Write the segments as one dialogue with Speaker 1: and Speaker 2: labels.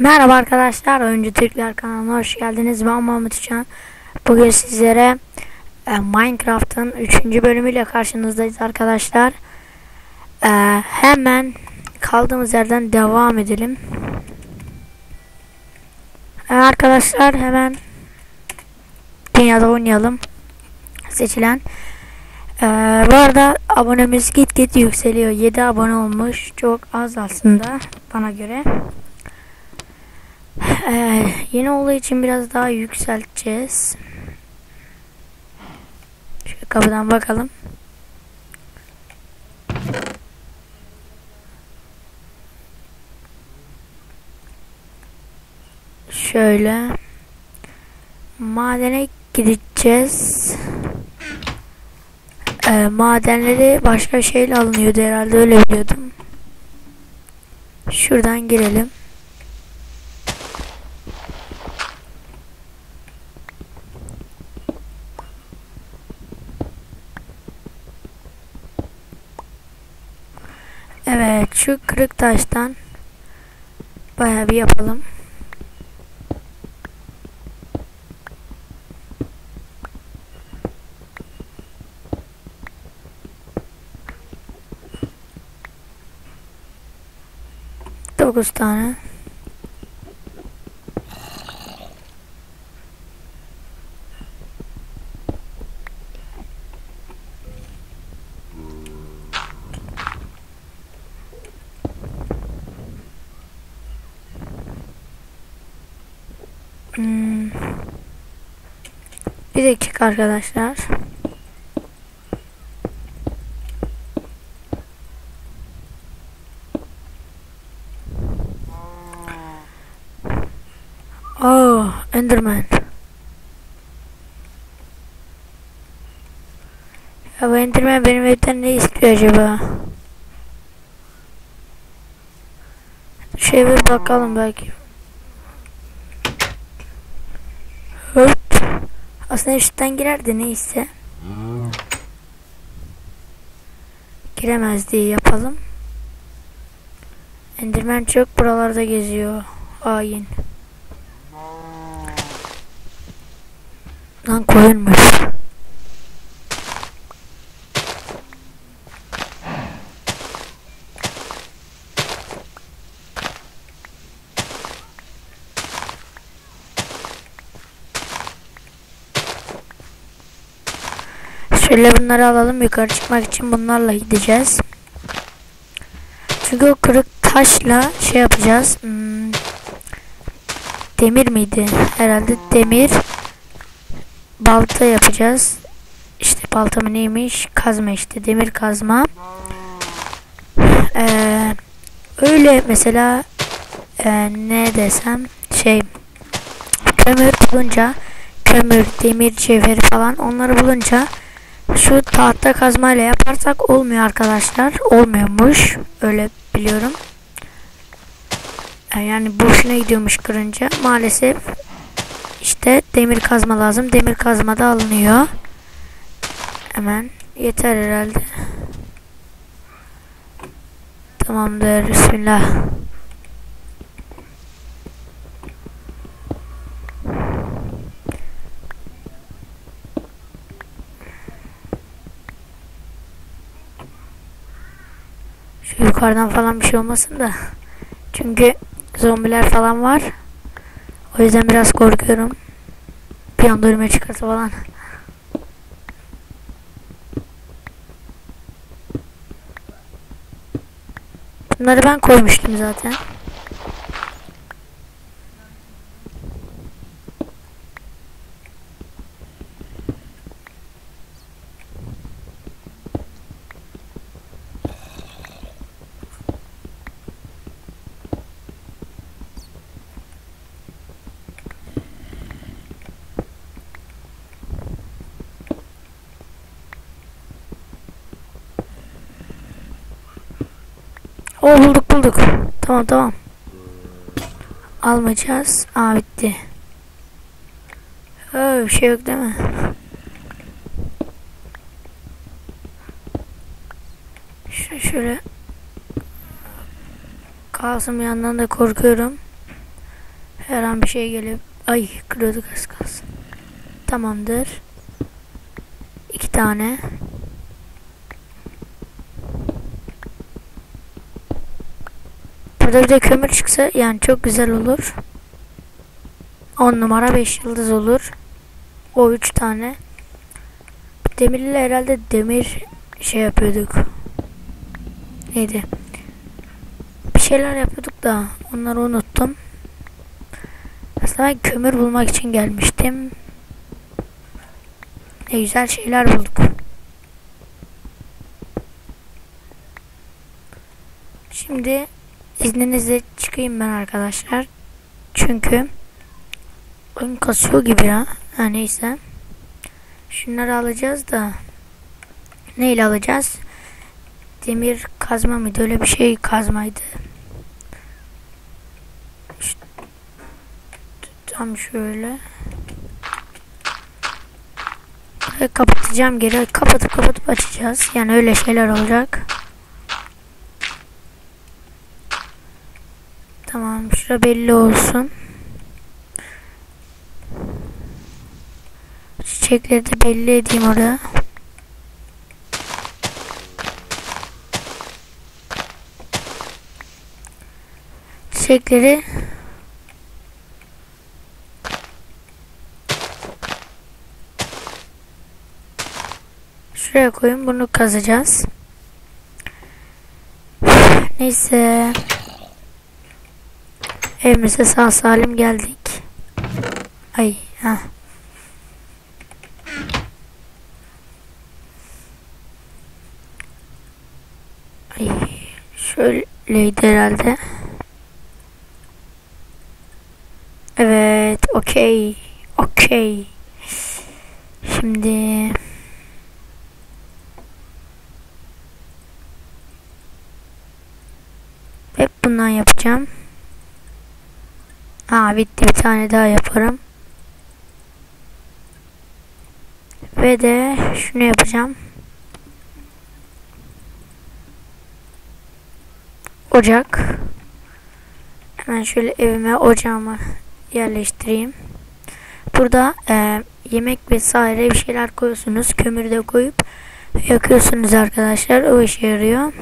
Speaker 1: Merhaba arkadaşlar, Oyuncu Türkler kanalına hoş geldiniz. Ben Mahmut Can. Bugün sizlere e, Minecraft'ın 3. bölümüyle karşınızdayız arkadaşlar. E, hemen kaldığımız yerden devam edelim. E, arkadaşlar hemen dünyada oynayalım. Seçilen. Bu arada abonemiz git git yükseliyor. 7 abone olmuş. Çok az aslında bana göre. Ee, yeni olduğu için biraz daha yükselteceğiz. Şu kapıdan bakalım. Şöyle madene gideceğiz. Ee, madenleri başka şeyle alınıyordu herhalde öyle biliyordum. Şuradan girelim. Evet şu kırık taştan bayağı bir yapalım. Dokuz tane. Hmm. Bir dakika arkadaşlar. Oh, Enderman. Ya bu Enderman benim evden ne istiyor acaba? Şöyle bakalım belki. Aslında üstten girerdi neyse. Giremez diye yapalım. Enderman çok buralarda geziyor. Hain. Lan koyunmuş. Şöyle bunları alalım yukarı çıkmak için bunlarla gideceğiz. Çünkü o kırık taşla şey yapacağız. Hmm, demir miydi? Herhalde demir balta yapacağız. İşte balta mı neymiş? Kazma işte demir kazma. Ee, öyle mesela e, ne desem şey kömür bulunca kömür, demir, cevheri falan onları bulunca şu tahta kazmayla yaparsak olmuyor arkadaşlar. Olmuyormuş. Öyle biliyorum. Yani boşuna gidiyormuş kırınca. Maalesef işte demir kazma lazım. Demir kazma da alınıyor. Hemen yeter herhalde. Tamamdır. Bismillah. Şu yukarıdan falan bir şey olmasın da. Çünkü zombiler falan var. O yüzden biraz korkuyorum. Bir anda önüme çıkarsa falan. Bunları ben koymuştum zaten. O bulduk bulduk. Tamam tamam. Almayacağız. Aa bitti. Öyle bir şey yok değil mi? Şöyle şöyle kalsın bir yandan da korkuyorum. Her an bir şey gelip ay kırıyorduk az kalsın. Tamamdır. İki tane. Burada bir de kömür çıksa yani çok güzel olur. 10 numara 5 yıldız olur. O 3 tane. Demirle herhalde demir şey yapıyorduk. Neydi? Bir şeyler yapıyorduk da onları unuttum. Aslında ben kömür bulmak için gelmiştim. Ne güzel şeyler bulduk. Şimdi izninizle çıkayım ben arkadaşlar. Çünkü oyun kasıyor gibi ya. Ha neyse. Şunları alacağız da neyle alacağız? Demir kazma mıydı? Öyle bir şey kazmaydı. İşte, tam şöyle. Burayı kapatacağım geri. Kapatıp kapatıp açacağız. Yani öyle şeyler olacak. Tamam. Şura belli olsun. Çiçekleri de belli edeyim orada. Çiçekleri Şuraya koyun bunu kazacağız. Neyse. Evimize sağ salim geldik. Ay ha. Ay şöyleydi herhalde. Evet, okey. Okey. Şimdi hep bundan yapacağım. Aa bitti bir tane daha yaparım. Ve de şunu yapacağım. Ocak. Hemen şöyle evime ocağımı yerleştireyim. Burada e, yemek vesaire bir şeyler koyuyorsunuz. Kömürü de koyup yakıyorsunuz arkadaşlar. O işe yarıyor.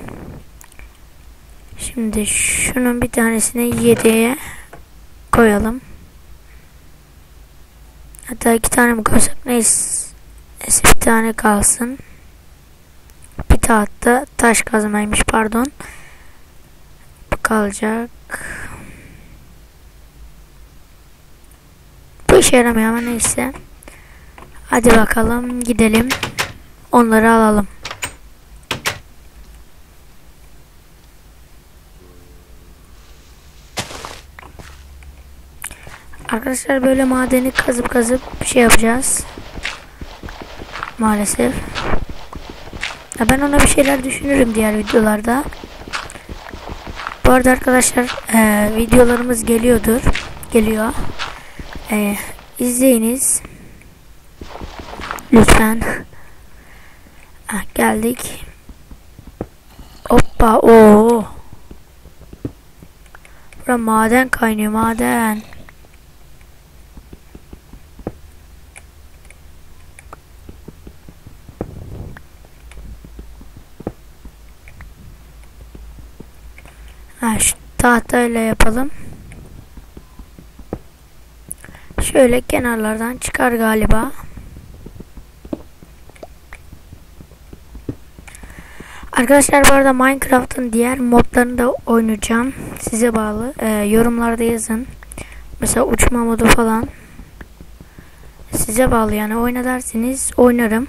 Speaker 1: Şimdi şunun bir tanesini 7'ye koyalım. Hatta iki tane mi koysak neyse, neyse bir tane kalsın. Bir tahta taş kazmaymış pardon. Bu kalacak. Bu işe yaramıyor ama neyse. Hadi bakalım gidelim. Onları alalım. Arkadaşlar böyle madeni kazıp kazıp bir şey yapacağız. Maalesef. Ya ben ona bir şeyler düşünürüm diğer videolarda. Bu arada arkadaşlar e, videolarımız geliyordur. Geliyor. E, izleyiniz. Lütfen. Ah, geldik. Hoppa o. Bura maden kaynıyor maden. Ha, şu tahtayla yapalım. Şöyle kenarlardan çıkar galiba. Arkadaşlar bu arada Minecraft'ın diğer modlarını da oynayacağım. Size bağlı. Ee, yorumlarda yazın. Mesela uçma modu falan. Size bağlı yani oyna derseniz oynarım.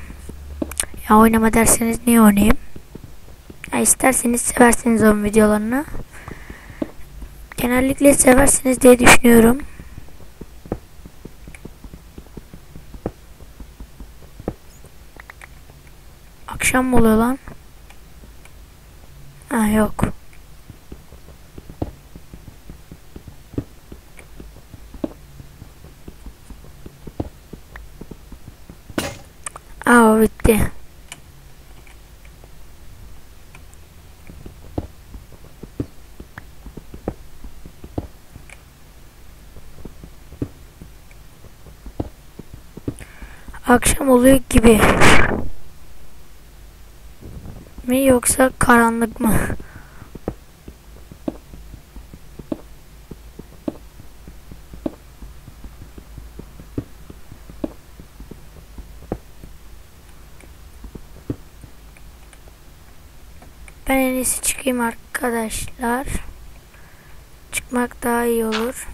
Speaker 1: Ya oynama derseniz niye oynayayım? Ya isterseniz seversiniz onun videolarını. Genellikle seversiniz diye düşünüyorum. Akşam mı oluyor lan? Ha yok. Aa bitti. Akşam oluyor gibi. Mi yoksa karanlık mı? Ben en iyisi çıkayım arkadaşlar. Çıkmak daha iyi olur.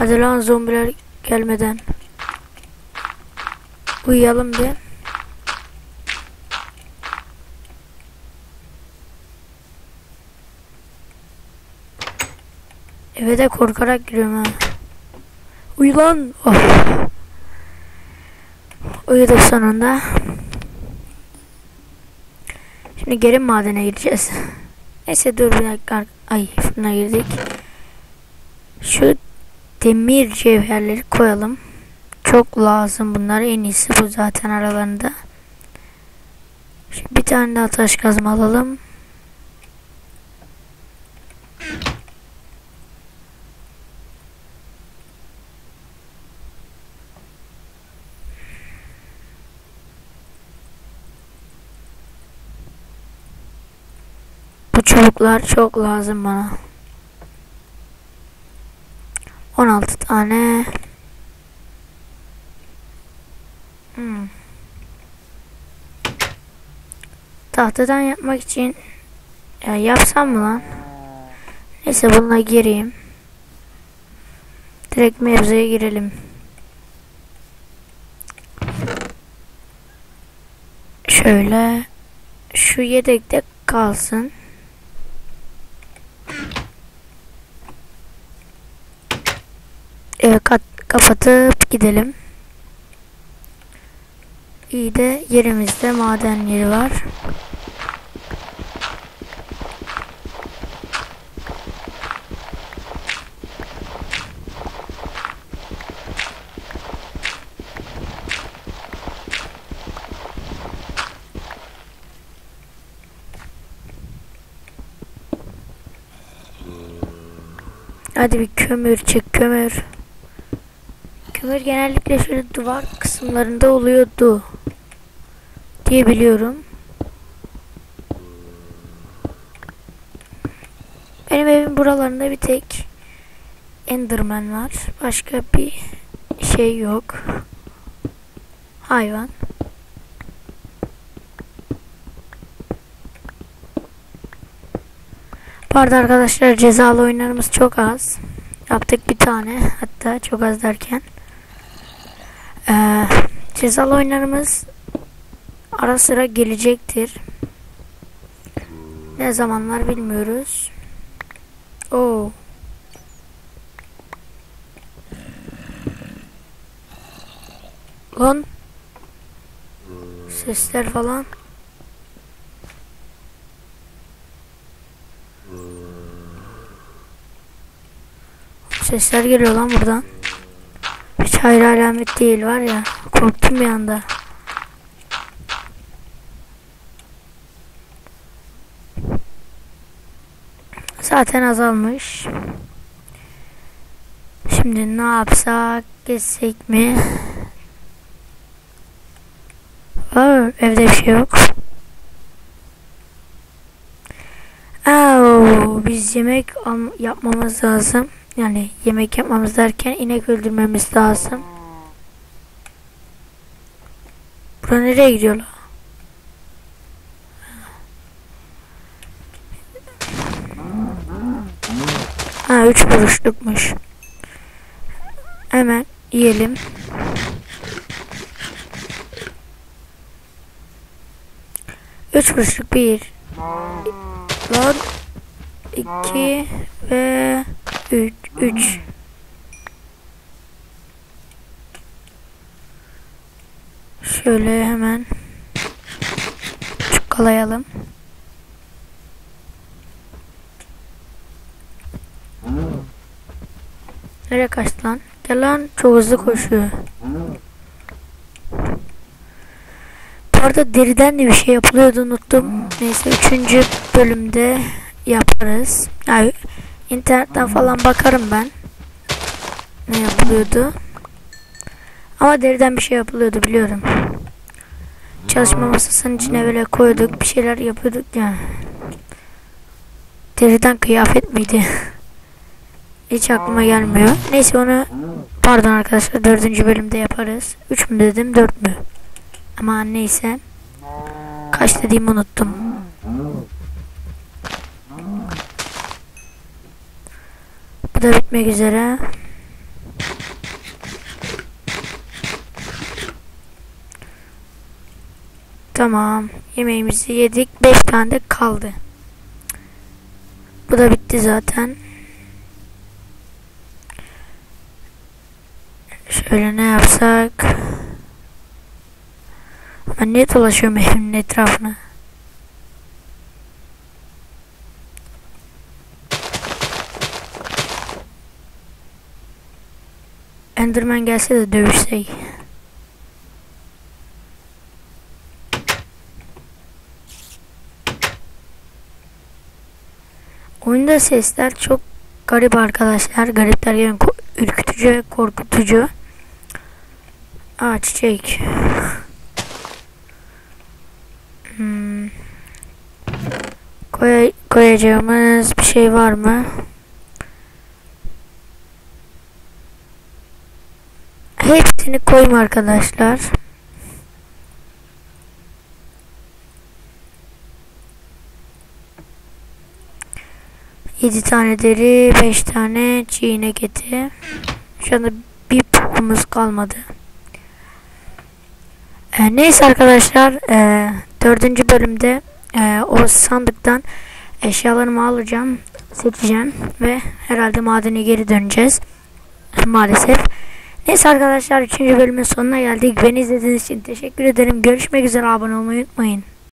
Speaker 1: Hadi lan zombiler gelmeden. Uyuyalım bir. Eve de korkarak giriyorum ha. Uyu lan. Oh. Uyuduk sonunda. Şimdi geri madene gireceğiz. Neyse dur bir dakika. Ay fırına girdik. Şu demir cevherleri koyalım. Çok lazım bunlar. En iyisi bu zaten aralarında. Şimdi bir tane daha taş kazma alalım. Bu çubuklar çok lazım bana. Tane. Hmm. Tahtadan yapmak için ya yapsam mı lan? Neyse bununla gireyim. Direkt mevzuya girelim. Şöyle şu yedekte kalsın. Evet kapatıp gidelim. İyi de yerimizde maden yeri var. Hadi bir kömür çek kömür. Kömür genellikle şöyle duvar kısımlarında oluyordu. Diye biliyorum. Benim evim buralarında bir tek Enderman var. Başka bir şey yok. Hayvan. Bu arada arkadaşlar cezalı oyunlarımız çok az. Yaptık bir tane. Hatta çok az derken. Cezalı oyunlarımız ara sıra gelecektir. Ne zamanlar bilmiyoruz. Oo. Lan. Sesler falan. Sesler geliyor lan buradan. Hiç hayır alamet değil var ya. Korktum bir anda. Zaten azalmış. Şimdi ne yapsak? Geçsek mi? Aa, evde bir şey yok. Aa, biz yemek yapmamız lazım. Yani yemek yapmamız derken inek öldürmemiz lazım. Bura nereye gidiyorlar? Ha üç kuruşlukmuş. Hemen yiyelim. Üç kuruşluk bir. Lan iki ve üç. üç. Şöyle hemen çukalayalım. Nereye kaçtı lan? Gel lan çok hızlı koşuyor. Bu arada deriden de bir şey yapılıyordu unuttum. Neyse üçüncü bölümde yaparız. Yani internetten falan bakarım ben. Ne yapılıyordu? Ama deriden bir şey yapılıyordu biliyorum. Çalışma masasının içine böyle koyduk. Bir şeyler yapıyorduk ya. Deriden kıyafet miydi? Hiç aklıma gelmiyor. Neyse onu pardon arkadaşlar dördüncü bölümde yaparız. Üç mü dedim dört mü? Ama neyse. Kaç dediğimi unuttum. Bu da bitmek üzere. Tamam. Yemeğimizi yedik. 5 tane de kaldı. Bu da bitti zaten. Şöyle ne yapsak? Ben niye dolaşıyorum evimin etrafına? Enderman gelse de dövüşsek. Oyunda sesler çok garip arkadaşlar. Garip derken ko- ürkütücü korkutucu. Aa çiçek. Hmm. Koy koyacağımız bir şey var mı? Hepsini koyma arkadaşlar. Yedi tane deri, beş tane çiğnek eti. Şu anda bir pukumuz kalmadı. E, neyse arkadaşlar, e, dördüncü bölümde e, o sandıktan eşyalarımı alacağım, seçeceğim ve herhalde madene geri döneceğiz. Maalesef. Neyse arkadaşlar 3. bölümün sonuna geldik. Beni izlediğiniz için teşekkür ederim. Görüşmek üzere abone olmayı unutmayın.